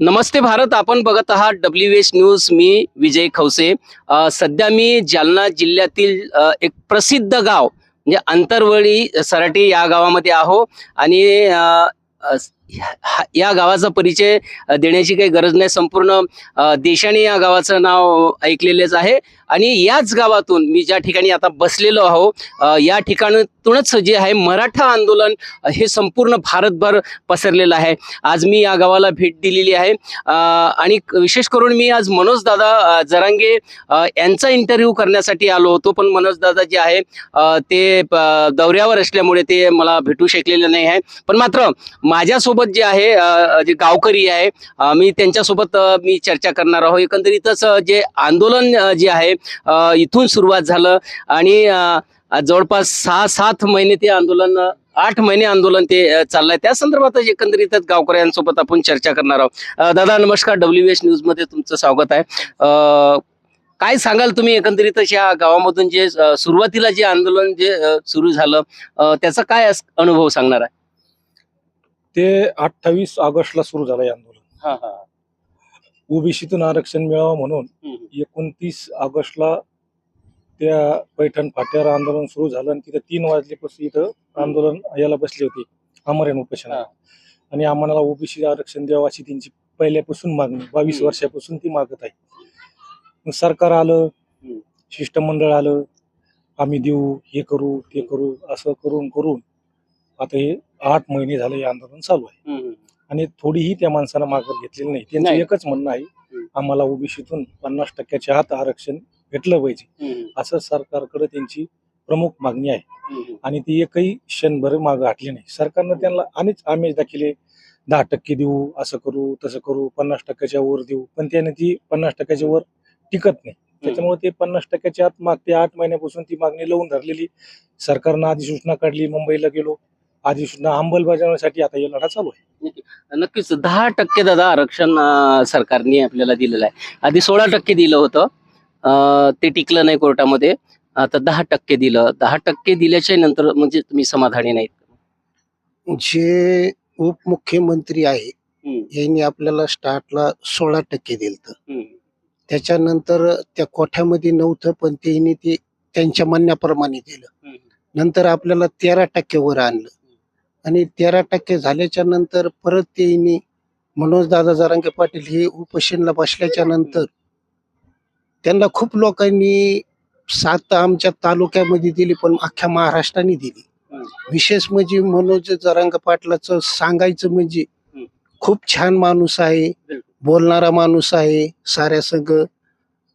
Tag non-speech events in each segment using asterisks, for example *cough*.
नमस्ते भारत आपण बघत आहात डब्ल्यू एच न्यूज मी विजय खवसे. सध्या मी जालना जिल्ह्यातील एक प्रसिद्ध गाव म्हणजे अंतरवळी सराटी या गावामध्ये आहो. आणि या गावाचा परिचय देण्याची काही गरज नाही. संपूर्ण देशाने या गावाचं नाव ऐकलेलेच आहे. आणि याच गावातून मी ज्या ठिकाणी आता बसलेलो आहो या ठिकाणातूनच जे आहे मराठा आंदोलन हे संपूर्ण भारतभर पसरलेलं आहे. आज मी या गावाला भेट दिलेली आहे. आणि विशेष करून मी आज मनोज दादा जरांगे यांचा इंटरव्ह्यू करण्यासाठी आलो होतो. पण मनोज दादा जे आहे ते दौऱ्यावर असल्यामुळे ते मला भेटू शकलेले नाही आहे. पण मात्र माझ्यासोबत जे आहे जे गावकरी आहे मी त्यांच्यासोबत मी चर्चा करणार आहोत. एकंदरीतच जे आंदोलन जे आहे इथून सुरुवात झालं आणि जवळपास सहा सात महिने ते आंदोलन आठ महिने आंदोलन ते चाललंय. त्या संदर्भातच एकंदरीतच गावकऱ्यांसोबत आपण चर्चा करणार आहोत. दादा नमस्कार. डब्ल्यू एस न्यूजमध्ये तुमचं स्वागत आहे. काय सांगाल तुम्ही एकंदरीतच या गावामधून जे सुरुवातीला जे आंदोलन जे सुरू झालं त्याचा काय अनुभव सांगणार आहे? ते अठ्ठावीस ऑगस्टला सुरू झालं हे आंदोलन ओबीसीतून आरक्षण मिळावं म्हणून एकोणतीस ऑगस्टला त्या पैठण फाट्यावर आंदोलन सुरू झालं आणि तिथं तीन वाजल्यापासून इथं आंदोलन याला बसली होती अमरेन उपोषणा हा. आणि आम्हाला ओबीसी आरक्षण द्यावं अशी त्यांची पहिल्यापासून मागणी बावीस हम्म. वर्षापासून ती मागत आहे मग सरकार आलं हम्म. शिष्टमंडळ आलं आम्ही देऊ हे करू ते करू असं करून करून आता हे आठ महिने झाले हे आंदोलन चालू आहे. आणि थोडीही त्या माणसानं माघार घेतलेली नाही. त्यांचं नाही. एकच म्हणणं आहे हम्म. आम्हाला ओबीसीतून पन्नास टक्क्याच्या आत आरक्षण भेटलं पाहिजे. असं सरकारकडे त्यांची प्रमुख मागणी आहे. आणि ती एकही क्षणभर मागं हटली नाही. सरकारनं त्यांना अनेक आमेज दाखिले. दहा टक्के देऊ असं करू तसं करू पन्नास टक्क्याच्या वर देऊ. पण त्याने ती पन्नास टक्क्याच्या वर टिकत नाही. त्याच्यामुळे ते पन्नास टक्क्याच्या आत मागते आठ महिन्यापासून ती मागणी लावून धरलेली. सरकारनं अधिसूचना काढली मुंबईला गेलो. अधिसूचना अंमलबजावणीसाठी आता हे लढा चालू आहे. नक्कीच. दहा टक्के दादा आरक्षण अं, सरकारने आपल्याला दिलेलं आहे. आधी सोळा टक्के दिलं होतं. अं, ते टिकलं नाही कोर्टामध्ये. आता दहा टक्के दिलं. दहा टक्के दिल्याच्या नंतर म्हणजे तुम्ही समाधानी नाहीत. जे उपमुख्यमंत्री आहे हम्म. यांनी आपल्याला स्टार्टला सोळा टक्के दिलं. त्याच्यानंतर त्या कोठ्यामध्ये नव्हतं पण त्यांनी ते त्यांच्या म्हणण्याप्रमाणे दिलं. हम्म. नंतर आपल्याला तेरा टक्क्यावर आणलं. आणि तेरा टक्के झाल्याच्यानंतर परत त्यांनी मनोज दादा जरांगे पाटील हे उपोषणला बसल्याच्या नंतर त्यांना खूप लोकांनी साथ आमच्या तालुक्यामध्ये दिली पण अख्ख्या महाराष्ट्राने दिली. विशेष म्हणजे मनोज जरांग पाटलाचं सांगायचं म्हणजे खूप छान माणूस आहे बोलणारा माणूस आहे साऱ्या संघ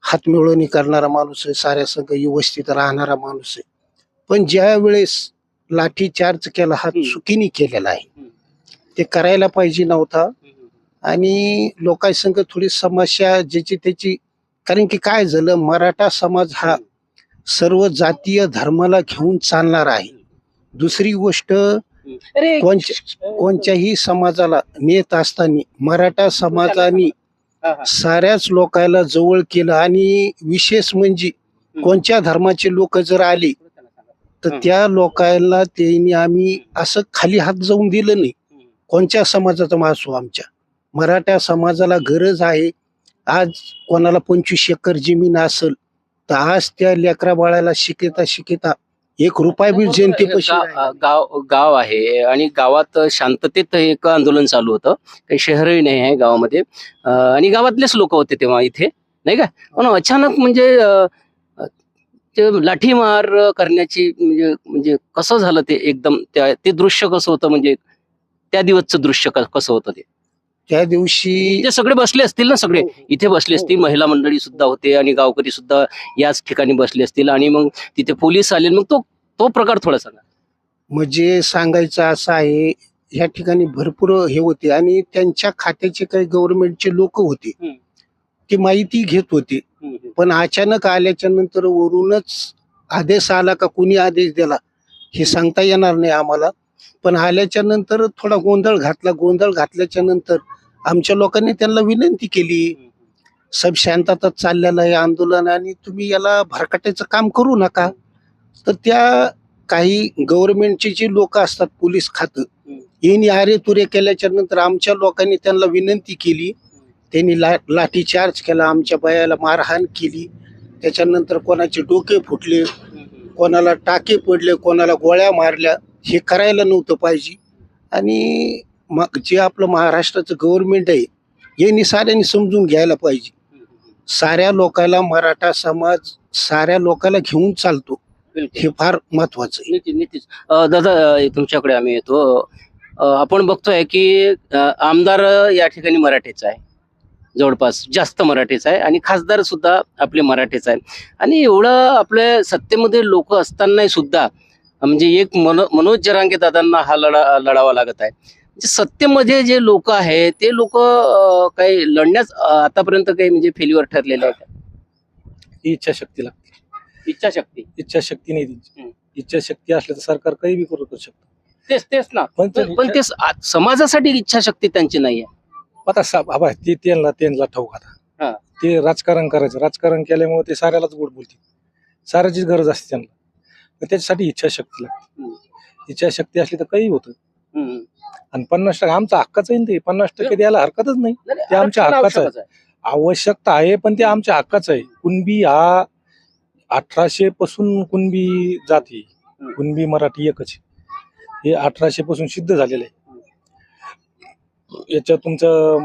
हातमिळवणी करणारा माणूस आहे साऱ्या संघ व्यवस्थित राहणारा माणूस आहे. पण ज्या वेळेस लाठी चार्ज केला हा. चुकीने केलेला आहे. ते करायला पाहिजे नव्हता. आणि लोकांसंग थोडी समस्या ज्याची त्याची कारण की काय झालं मराठा समाज हा सर्व जातीय धर्माला घेऊन चालणार आहे. दुसरी गोष्ट कोणत्याही समाजाला नेत असताना मराठा समाजाने. साऱ्याच लोकांना जवळ केलं. आणि विशेष म्हणजे कोणत्या धर्माचे लोक जर आले तर हं. त्या लोकांना त्यांनी आम्ही असं खाली हात जाऊन दिलं नाही. कोणत्या समाजाचा मासो आमच्या? मराठा समाजाला गरज आहे. आज कोणाला पंचवीस एकर जमीन असेल तर आज त्या लेकरा बाळाला शिकता शिकता एक रुपया बी जनतेपाशी गाव गाव- गाव आहे आणि गावात शांततेत एक आंदोलन चालू होतं. काही शहरही नाही आहे गावामध्ये. आणि गावातलेच लोक होते तेव्हा इथे नाही का? पण अचानक म्हणजे ते लाठीमार करण्याची म्हणजे म्हणजे कसं झालं ते एकदम? त्या- ते दृश्य कसं होतं म्हणजे? त्या दिवसचं दृश्य क- कसं होतं ते? त्या दिवशी ते सगळे बसले असतील ना सगळे? इथे बसले असतील महिला मंडळी सुद्धा होते आणि गावकरी सुद्धा याच ठिकाणी बसले असतील आणि मग तिथे पोलीस आले मग तो तो प्रकार थोडा सांगा. म्हणजे सांगायचं असं आहे या ठिकाणी भरपूर हे होते आणि त्यांच्या खात्याचे काही गव्हर्नमेंटचे लोक होते. हम्म. ते माहिती घेत होते. पण अचानक आल्याच्यानंतर वरूनच आदेश आला का कुणी आदेश दिला हे सांगता येणार नाही आम्हाला. पण आल्याच्यानंतर थोडा गोंधळ घातला. गोंधळ घातल्याच्या नंतर आमच्या लोकांनी त्यांना विनंती केली सब शांतता चाललेलं आहे आंदोलन आणि तुम्ही याला भरकटायचं काम करू नका. तर त्या काही गव्हर्नमेंटचे जे लोक असतात पोलीस खातं यांनी आरे तुरे केल्याच्यानंतर आमच्या लोकांनी त्यांना विनंती केली त्यांनी ला लाठी चार्ज केला आमच्या बायाला मारहाण केली. त्याच्यानंतर कोणाचे डोके फुटले कोणाला टाके पडले कोणाला गोळ्या मारल्या हे करायला नव्हतं पाहिजे. आणि मग जे आपलं महाराष्ट्राचं गव्हर्नमेंट आहे यांनी साऱ्यांनी समजून घ्यायला पाहिजे. साऱ्या लोकांना मराठा समाज साऱ्या लोकांना घेऊन चालतो. हे फार महत्वाचं आहे. अ, दादा तुमच्याकडे आम्ही येतो. आपण बघतोय की आमदार या ठिकाणी मराठीचा आहे. जवळपास जास्त मराठीचा आहे आणि खासदार सुद्धा आपले मराठीच आहे. आणि एवढं आपल्या सत्तेमध्ये लोक असतानाही सुद्धा म्हणजे एक मनो मनोज जरांगे दादांना हा लढा लढावा लागत आहे. म्हणजे सत्तेमध्ये जे लोक आहेत ते लोक काही लढण्यास आतापर्यंत काही म्हणजे फेल्युअर ठरलेले आहे का? ही इच्छाशक्ती लागते. इच्छाशक्ती. इच्छाशक्ती नाही इच्छाशक्ती असली तर सरकार काही बी करू शकतं. तेच तेच ना. पण ते- समाजासाठी इच्छाशक्ती त्यांची नाही आहे आता सा- बाबा ते त्यांना त्यांना ठाऊक हा. आता ते राजकारण करायचं राजकारण केल्यामुळे ते साऱ्यालाच गोड बोलतील साऱ्याचीच गरज असते त्यांना त्याच्यासाठी इच्छाशक्ती लागते. इच्छाशक्ती असली तर काही होतं. आणि पन्नास टक्के आमचा हक्काच आहे ना ते पन्नास टक्के द्यायला हरकतच नाही ते आमच्या हक्काचं आहे. आवश्यकता आहे पण ते आमच्या हक्काचं आहे कुणबी हा अठराशे पासून कुणबी जाती. कुणबी मराठी एकच आहे. हे अठराशे पासून सिद्ध झालेलं आहे याच्यात तुमचं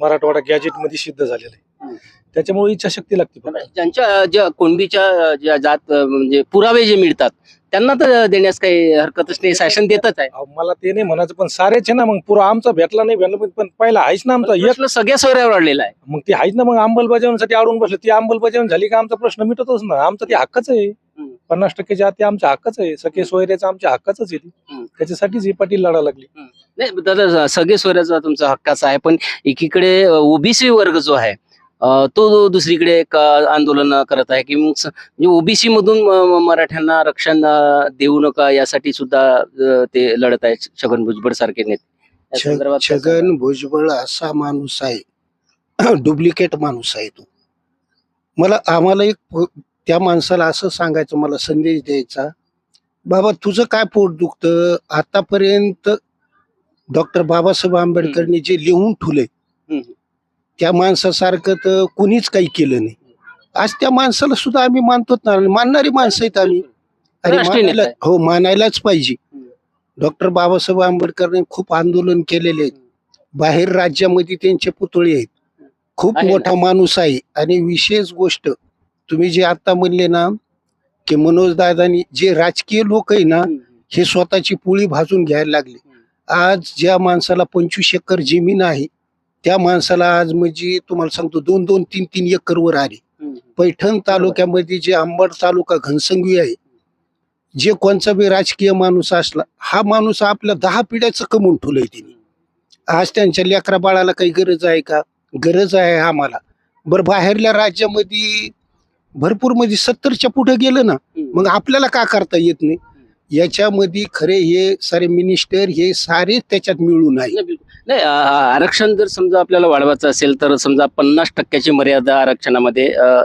मराठवाडा गॅजेटमध्ये सिद्ध झालेलं. आहे. त्याच्यामुळे इच्छाशक्ती लागते. ज्यांच्या ज्या कुणबीच्या ज्या जात म्हणजे पुरावे जे मिळतात त्यांना तर देण्यास काही हरकतच नाही शासन देतच आहे. मला ते नाही म्हणायचं पण सारेच आहे ना मग पुरा आमचा भेटला नाही भेटला पण- पहिला आहेच ना आमचा एक. सगळ्या सोयऱ्यावर वाढलेला आहे. मग ते आहेच ना मग अंमलबजावणीसाठी अडून बसले ती अंमलबजावणी झाली का आमचा प्रश्न मिटतच ना. आमचा ते हक्कच आहे. पन्नास टक्के जाती आमच्या हक्कच आहे. सगळे सोयऱ्याचं आमच्या हक्काच आहे. त्याच्यासाठीच ही पाटील लढा लागली. नाही दादा सगळे सोयऱ्याचा तुमचा हक्काचा आहे पण एकीकडे ओबीसी वर्ग जो आहे तो दुसरीकडे एक आंदोलन करत आहे की म्हणजे ओबीसी मधून मराठ्यांना आरक्षण अं, देऊ नका यासाठी सुद्धा ते लढत आहेत छगन भुजबळ सारखे नेते? छगन भुजबळ असा माणूस आहे *clears throat* डुप्लिकेट माणूस आहे तो. मला आम्हाला एक त्या माणसाला असं सांगायचं मला संदेश द्यायचा बाबा तुझं काय पोट दुखतं? आतापर्यंत डॉक्टर बाबासाहेब आंबेडकरनी जे लिहून हम्म. त्या माणसासारखं तर कुणीच काही केलं नाही आज त्या माणसाला सुद्धा आम्ही मानतोच ना मानणारी माणसं आहेत आम्ही मानायला- आहे. हो मानायलाच पाहिजे. डॉक्टर बाबासाहेब आंबेडकरने खूप आंदोलन केलेले आहेत बाहेर राज्यामध्ये त्यांचे पुतळे आहेत खूप. मोठा माणूस आहे आणि विशेष गोष्ट तुम्ही जे आता म्हणले ना की मनोज दादानी जे राजकीय लोक आहे ना. हे स्वतःची पोळी भाजून घ्यायला लागले आज ज्या माणसाला पंचवीस एकर जमीन आहे त्या माणसाला आज म्हणजे तुम्हाला सांगतो दोन दोन तीन तीन एकर वर आले. पैठण तालुक्यामध्ये जे अंबड तालुका घनसंगवी आहे जे कोणचा बी राजकीय माणूस असला हा माणूस आपल्या दहा पिढ्याचं कमवून ठेवलंय त्यांनी आज त्यांच्या लेकरा बाळाला काही गरज आहे का? गरज आहे आम्हाला. बरं बाहेरल्या राज्यामध्ये भरपूर म्हणजे सत्तरच्या पुढे गेलं ना. मग आपल्याला का करता येत नाही? याच्यामध्ये खरे हे सारे मिनिस्टर हे सारे त्याच्यात मिळून आहे. नाही नाही आ- आ- आरक्षण जर समजा आपल्याला वाढवायचं असेल तर समजा पन्नास टक्क्याची मर्यादा आरक्षणामध्ये अ,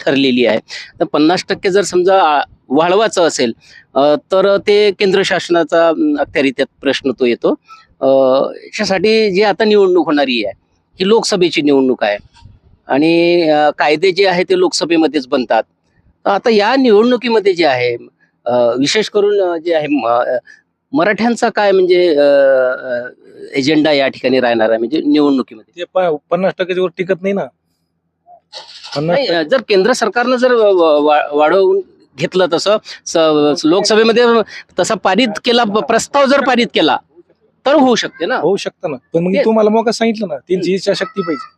ठरलेली आहे. तर पन्नास टक्के जर समजा आ, वाढवायचं असेल अ, तर ते केंद्र शासनाचा अम, अखत्यारीत्यात प्रश्न तो येतो. अ, याच्यासाठी जी आता निवडणूक होणारी आहे ही लोकसभेची निवडणूक आहे. आणि अ, कायदे जे आहे ते लोकसभेमध्येच बनतात. तर आता या निवडणुकीमध्ये जे आहे विशेष करून जे आहे मराठ्यांचा काय म्हणजे एजेंडा या ठिकाणी राहणार आहे? म्हणजे निवडणुकीमध्ये. ते प- पन्नास टक्क्याच्या वर टिकत नाही ना. पन्नास नाही अ, जर केंद्र सरकारनं जर व- वा- वाढवून घेतलं तसं स- लोकसभेमध्ये तसा पारित केला प्रस्ताव जर पारित केला तर होऊ शकते ना? होऊ शकतं ना. पण मग ते- तुम्हाला मग सांगितलं ना त्यांची इच्छाशक्ती पाहिजे.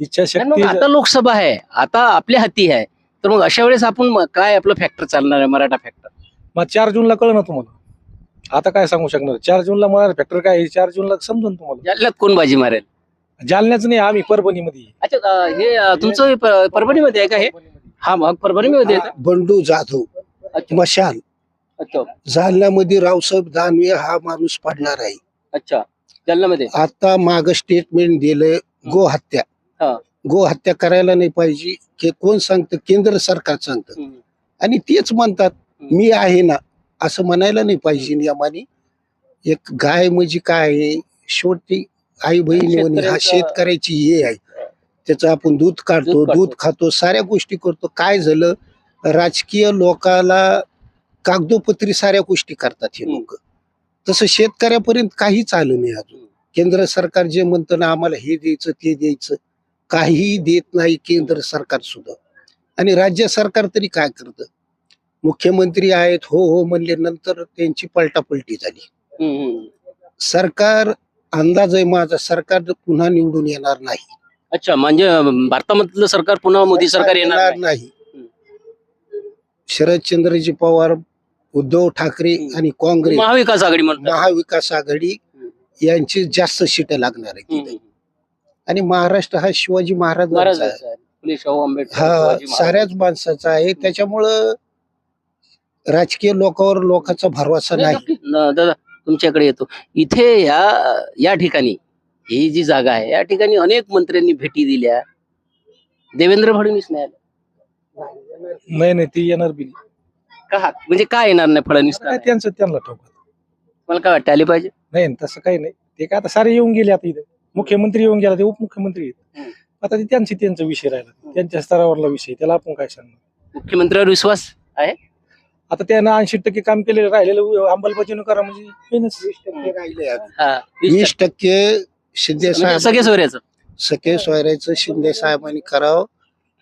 इच्छाशक्ती मग आता लोकसभा आहे आता आपल्या हाती आहे. तर मग अशा वेळेस आपण म- काय आपलं फॅक्टर चालणार आहे मराठा फॅक्टर मग चार जूनला कळ ना तुम्हाला. आता काय सांगू शकणार? चार जूनला मला फॅक्टर काय आहे, चार जूनला समजून तुम्हाला. जालन्यात कोण बाजी मारेल? जालन्याच नाही आम्ही परभणीमध्ये. अच्छा अ, हे अ, तुमचं प- परभणीमध्ये आहे का हे? हा मग परभणीमध्ये आहे? बंडू जाधव अच्छा. मशाल. अच्छा. जालन्यामध्ये रावसाहेब दानवे हा माणूस पडणार आहे. अच्छा. जालन्यामध्ये? आता माग स्टेटमेंट दिलं गो हत्या. हा. गो हत्या करायला नाही पाहिजे की कोण सांगतं? केंद्र सरकार सांगतं. हम्म. आणि तेच म्हणतात मी आहे ना असं म्हणायला नाही पाहिजे नियमाने. एक गाय म्हणजे काय आहे? शेवटी आई बहिणी हा शेतकऱ्यांचा- हे आहे. त्याचं आपण दूध काढतो दूध खातो साऱ्या गोष्टी करतो. काय झालं? राजकीय लोकाला कागदोपत्री साऱ्या गोष्टी करतात हे. लोक. तसं शेतकऱ्यापर्यंत काहीच आलं नाही अजून. केंद्र सरकार जे म्हणतं ना आम्हाला हे द्यायचं ते द्यायचं काहीही देत नाही केंद्र सरकार सुद्धा. आणि राज्य सरकार तरी काय करतं? मुख्यमंत्री आहेत हो हो म्हणले नंतर त्यांची पलटापलटी झाली हम्म. सरकार अंदाज आहे माझा सरकार पुन्हा निवडून येणार नाही अच्छा म्हणजे अं, भारतामधलं सरकार पुन्हा मोदी सरकार येणार नाही. नाही हम्म. शरदचंद्रजी पवार उद्धव ठाकरे हम्म. आणि काँग्रेस महाविकास आघाडी म्हणतात महाविकास आघाडी. यांची जास्त सीट लागणार आहे हम्म, तिथे हम्म. आणि महाराष्ट्र हा शिवाजी शाहू आंबेडकर हा शिवाजी महाराज. साऱ्याच माणसाचा आहे त्याच्यामुळं राजकीय लोकांवर लोकांचा भरवसा नाही. न- दादा तुमच्याकडे येतो. इथे या या ठिकाणी ही जी जागा आहे या ठिकाणी अनेक मंत्र्यांनी भेटी दिल्या. देवेंद्र फडणवीस नाही आले. नाही नाही ती येणार बी नाही. का? म्हणजे काय येणार नाही फडणवीस का काय नाही? त्यांचं त्यांना ठोकत मला काय वाटतं आले पाहिजे? नाही नाही, तसं काही नाही. ते काय आता सारे येऊन गेले आता इथे. मुख्यमंत्री येऊन गेला ते उपमुख्यमंत्री आहेत. हम्म. आता ते त्यांची त्यांचा विषय राहिला. त्यांच्या स्तरावरला विषय त्याला आपण काय सांगणार? मुख्यमंत्र्यावर विश्वास आहे? आता त्यानं ऐंशी टक्के काम केलेलं राहिलेलं अंमलबजावणी करा म्हणजे पेनच. हा, वीस वीस टक्के शिंदे साहेब सगळे सोयऱ्याचं सखे सोयऱ्याचं शिंदे साहेबांनी करावं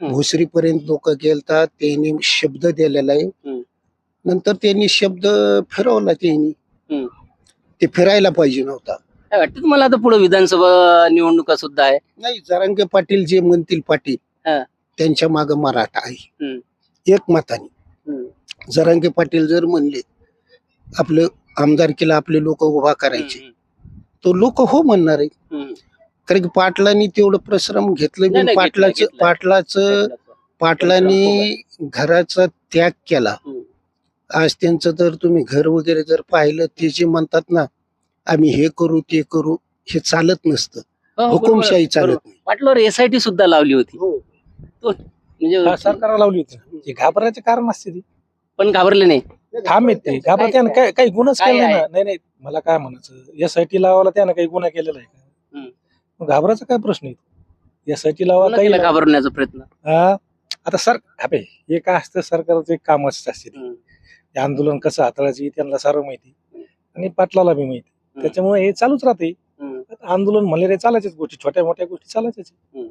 हम्म. भोसरीपर्यंत लोक गेलतात त्यांनी शब्द दिलेला आहे हम्म. नंतर त्यांनी शब्द फिरवला त्यांनी हम्म. ते फिरायला पाहिजे नव्हता काय वाटतं तुम्हाला आता पुढे विधानसभा निवडणुका सुद्धा आहे नाही जरांगे पाटील जे म्हणतील पाटील हा. त्यांच्या माग मराठा आहे हम्म. एक मताने. जरांगे पाटील जर म्हणले आपलं आमदारकीला आपले लोक उभा करायचे. तो लोक हो म्हणणार आहे. कारण की पाटलांनी तेवढं परिश्रम घेतलं नाही, पाटलाचं घेतलं, घेतलं. पाटलाचं पाटलांनी घराचा त्याग केला हम्म. आज त्यांचं जर तुम्ही घर वगैरे जर पाहिलं ते जे म्हणतात ना आम्ही हे करू ते करू हे चालत नसतं हो. हुकुमशाही चालत. नाही पाटलावर एसआयटी सुद्धा लावली होती म्हणजे हा, सरकारला लावली होती घाबरायचे कारण असते ती पण घाबरले नाही. ठाम येत ते. घाबरत त्यानं काय काही गुन्हाच काय केला नाही? ना. नाही नाही. मला काय म्हणायचं? एसआयटी लावायला त्यानं काही गुन्हा केलेला आहे का? हम्म. मग घाबरायचा काय प्रश्न येतो एसआयटी लावा कोणा काही केला घाबरण्याचा प्रयत्न? हा? आता सर अबे हे काय असतं? सरकारचं एक कामच असते ते. हम्म. ते आंदोलन कसं हाताळायचं हे त्यांना सारं माहिती. आणि पाटलाला बी माहिती. त्याच्यामुळे हे चालूच राहते हम्म. आता आंदोलन म्हणले रे चालायच्याच गोष्टी. छोट्या मोठ्या गोष्टी चालायच्याच हम्म.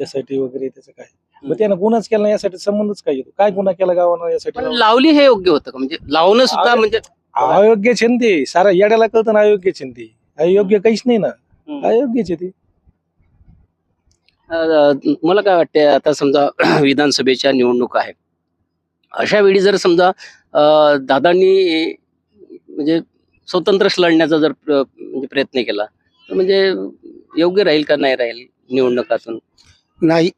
यासाठी वगैरे त्याचं काय. मग त्यानं गुन्हाच केला नाही यासाठी संबंधच काय येतो? काय गुन्हा केला गावानं पण यासाठी लावली हे योग्य होतं का? म्हणजे लावणं सुद्धा म्हणजे अयोग्य छेन ते. सारा येड्याला कळतं ना अयोग्य छेन ते. अयोग्य काहीच नाही ना. अयोग्यच आहे ते. अं, मला काय वाटतंय आता समजा *clears throat* विधानसभेच्या निवडणूक आहे अशा वेळी जर समजा अं, दादांनी म्हणजे स्वतंत्रच लढण्याचा जर प्र- म्हणजे प्रयत्न केला तर म्हणजे योग्य राहील का नाही राहील निवडणुकातून? नाही.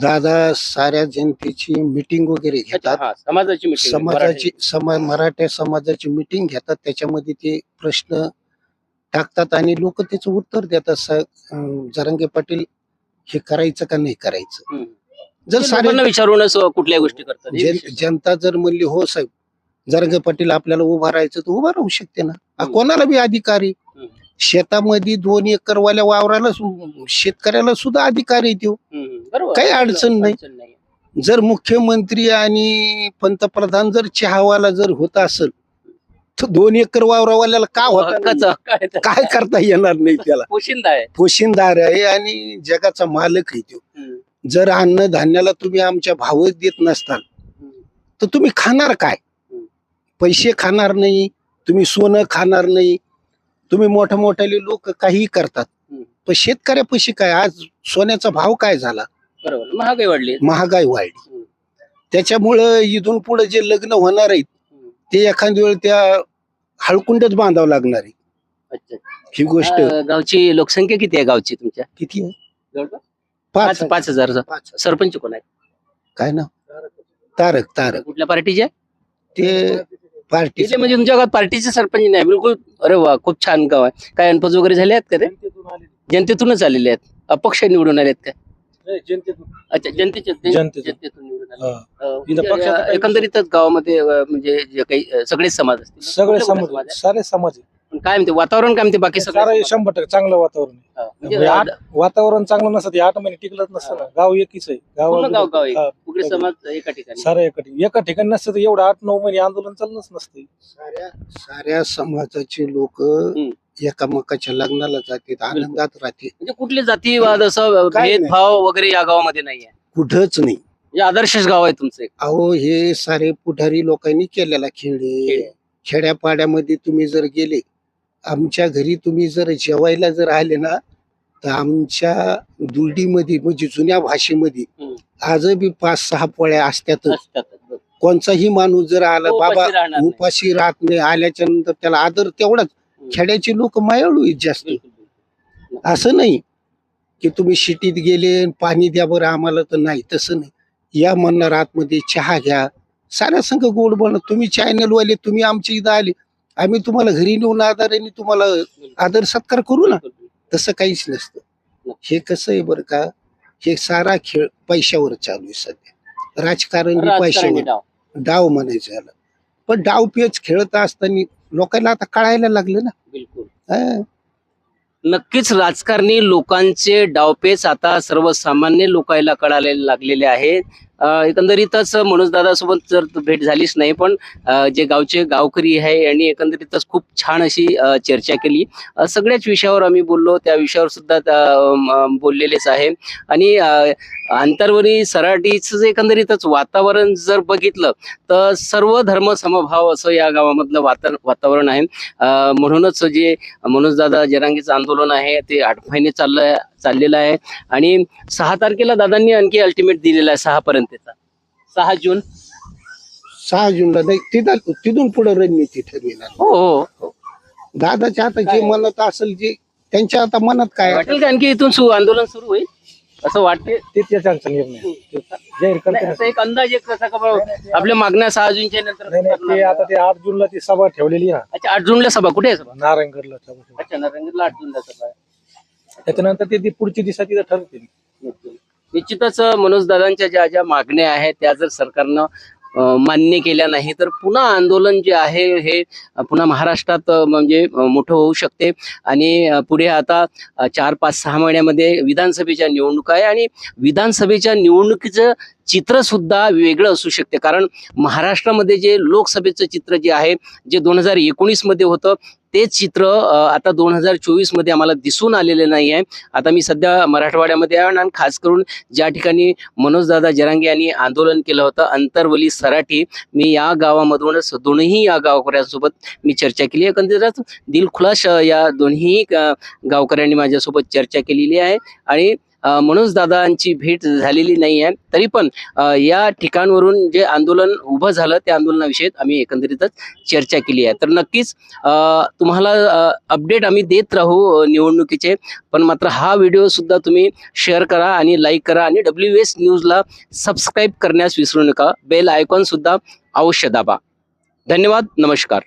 दादा साऱ्या जनतेची मिटिंग वगैरे घेतात. हा, समाजाची meeting आहे, समाजाची समाज मराठा समाजाची मिटिंग घेतात. त्याच्यामध्ये ते प्रश्न टाकतात आणि लोक त्याचं उत्तर देतात. स- अं, जरांगे पाटील हे करायचं का नाही करायचं? हम्म. जर सारे लोकांना विचारूनच कुठल्या गोष्टी करतात. हे जन- विशेष. जनता जर म्हणली हो साहेब जरांगे पाटील आपल्याला उभा राहायचं तर उभा राहू शकते ना. आ, हम्म. कोणाला बी अधिकारी? हम्म. शेतामध्ये दोन एकरवाल्या वावराला सु- शेतकऱ्याला सुद्धा अधिकार येतो हम्म, बरोबर. काही अडचण नाही. जर मुख्यमंत्री आणि पंतप्रधान जर चहावाला जर होत असेल तर दोन एकर वावरावाल्याला का होता हक्काचं. काय करता येणार नाही त्याला? पोशिंदा आहे. पोशिंदार आहे आणि जगाचा मालक आहे तो. हम्म, जर अन्न धान्याला तुम्ही आमच्या भावच देत नसताल हम्म. तर तुम्ही खाणार काय. पैसे खाणार नाही तुम्ही सोनं खाणार नाही तुम्ही मोठ्या मोठ्याले लोक काहीही करतात. हम्म. पण शेतकऱ्यापाशी काय? आज सोन्याचा भाव काय झाला? बरोबर. महागाई वाढली. महागाई वाढली. हम्म. त्याच्यामुळं इथून पुढे जे लग्न होणार आहेत हम्म. ते एखाद्या वेळ त्या हळकुंडच बांधावं लागणार आहे. अच्छा. ही गोष्ट. अं, गावची लोकसंख्या किती आहे गावची तुमच्या? किती आहे? जवळपास? पाच पाच पाच हजार पाच सरपंच कोण आहे? काय ना तारक तारक. कुठल्या पार्टीचे? ते पार्टी इथे म्हणजे तुमच्या गावात पार्टीचे सरपंच नाही. बिलकुल अरे वा खूप छान गाव आहे. काय अनपज वगैरे झाले आहेत का ते. जनतेतूनच आलेले आहेत. अपक्ष निवडून आलेत काय नाही, जनतेतून. अच्छा जनतेचे जनतेतून. जनतेतून निवडून आले हा. अं, इथं म्हणजे, पक्षाचं अं, काही- एकंदरीतच गावामध्ये अं, म्हणजे जे काही अं, सगळेच समाज असतील. सगळे कुठले कुठले समाज सारे समाज आहे. पण काय म्हणते वातावरण काय म्हणते बाकी सारा सगळं शंभर टक्के चांगलं वातावरण आहे. म्हणजे म्हणजे आठ- वातावरण चांगलं नसतं ते आठ महिने टिकलंच नसतं ना गाव एकच आहे पूर्ण गाव गाव एक. हा, उघडे समाज एका ठिकाणी सारं एका ठिकाणी एका ठिकाणी नसतं तर एवढं आठ नऊ महिने आंदोलन चाललंच नसते साऱ्या साऱ्या समाजाचे लोक. एकामेकाच्या लग्नाला जातात आनंदात राहते म्हणजे कुठले जातीवाद असं काय नाही. भेदभाव वगैरे या गावामध्ये नाहीये कुठंच नाही म्हणजे आदर्शच गाव आहे तुमचं एक. अहो हे सारे पुढारी लोकांनी केलेला खेळ आहे. खेळ. खेड्यापाड्यामध्ये तुम्ही जर गेले आमच्या घरी तुम्ही जर जेवायला जर आले ना तर आमच्या दुर्डीमध्ये म्हणजे जुन्या भाषेमध्ये हम्म. आज बी पाच सहा पोळ्या असतात असतातच. कोणताही माणूस जर आला बाबा नाही. उपाशी राहत नाही आल्याच्यानंतर त्याला आदर तेवढाच हम्म. खेड्याचे लोक मायाळू आहेत जास्त. असं नाही की तुम्ही शिटीत गेले आणि पाणी द्या बरं आम्हाला तर नाही तसं नाही या म्हणणार आतमध्ये चहा घ्या साऱ्या संघ गोड बन तुम्ही चॅनल वाले तुम्ही आमच्या इथं आले आम्ही तुम्हाला घरी नेऊन आदराने तुम्हाला आदर सत्कार करू ना. तसं काहीच नसतं हे कसं आहे बरं का हे सारा खेळ पैशावर चालू आहे सध्या राजकारण पैशावर डाव. म्हणायचं याला पण डाव पेच खेळत असताना लोकांना आता कळायला लागलं ना बिलकुल. नक्कीच राजकारणी लोकांचे डावपेच आता सर्वसामान्य लोकांना कळायला लागलेले आहेत एकंदरीतच मनोज दादासोबत जर भेट झालीच नाही पण जे गावचे गावकरी आहे यांनी एकंदरीतच खूप छान अशी चर्चा केली. सगळ्याच विषयावर आम्ही बोललो त्या विषयावर सुद्धा बोललेलेच आहे. आणि अं, आंतरवरी सराटीचं एकंदरीतच वातावरण जर बघितलं तर सर्व धर्म समभाव असं या गावामधलं वाता वातावरण आहे. म्हणूनच जे मनोजदादा जरांगीचं आंदोलन आहे ते आठ महिने चाललं चाललेलं आहे. आणि सहा तारखेला दादांनी आणखी अल्टिमेट दिलेला आहे सहा पर्यंतचा सहा जून सहा जूनला नाही तिथं तिथून पुढे रणनीती ठरविणार हो हो. दादाच्या आता? जे मनात असेल जे त्यांच्या आता मनात काय आहे? वाटेल का आणखी इथून सु आंदोलन सुरू होईल. असं वाटते. ते त्याचा निर्णय आहे. ते जाहीर करते नाही, असं एक अंदाज एक कसा का बा- आपल्या मागण्या सहा जूनच्या नंतर नाही नाही ते आता ते आठ जूनला ती सभा ठेवलेली आहे. अच्छा आठ जूनला सभा. कुठे आहे सभा? ना नारायणगडला सभा ठेवली. अच्छा नारायणगडला आठ जूनला सभा आहे. त्याच्यानंतर ते पुढची दिशा तिथं ठरवतील निश्चितच मनोज दादांच्या ज्या ज्या मागण्या आहेत त्या जर सरकारनं मान्य केल्या नाही तर पुन्हा आंदोलन जे आहे हे पुन्हा महाराष्ट्रात म्हणजे मोठं होऊ शकते. आणि पुढे आता चार पाच सहा महिन्यामध्ये विधानसभेच्या निवडणुका आहे. आणि विधानसभेच्या निवडणुकीचं चित्र सुद्धा वेगळं असू शकते. कारण महाराष्ट्रामध्ये जे लोकसभेचं चित्र जे आहे जे दोन हजार एकोणीसमध्ये होतं तेच चित्र आता दोन हजार चोवीसमध्ये आम्हाला दिसून आलेलं नाही आहे. आता मी सध्या मराठवाड्यामध्ये आहे आणि खास करून ज्या ठिकाणी मनोजदादा जरांगे यांनी आंदोलन केलं होतं अंतरवली सराठी मी या गावामधूनच दोन्ही या गावकऱ्यांसोबत मी चर्चा केली आहे. दिलखुलास दिलखुलाश या दोन्ही गावकऱ्यांनी माझ्यासोबत चर्चा केलेली आहे. आणि मनोज दादांची भेट झालेली नाही आहे. तरी पण या ठिकाणवरून जे आंदोलन उभं झालं त्या आंदोलनाविषयी आम्ही एकंदरीतच चर्चा केली आहे. तर नक्कीच तुम्हाला अपडेट आम्ही देत राहू निवडणुकीचे. पण मात्र हा व्हिडिओ सुद्धा तुम्ही शेअर करा आणि लाईक करा आणि डब्ल्यू एस न्यूजला सबस्क्राईब करण्यास विसरू नका. बेल आयकॉन सुद्धा अवश्य दाबा. धन्यवाद. नमस्कार.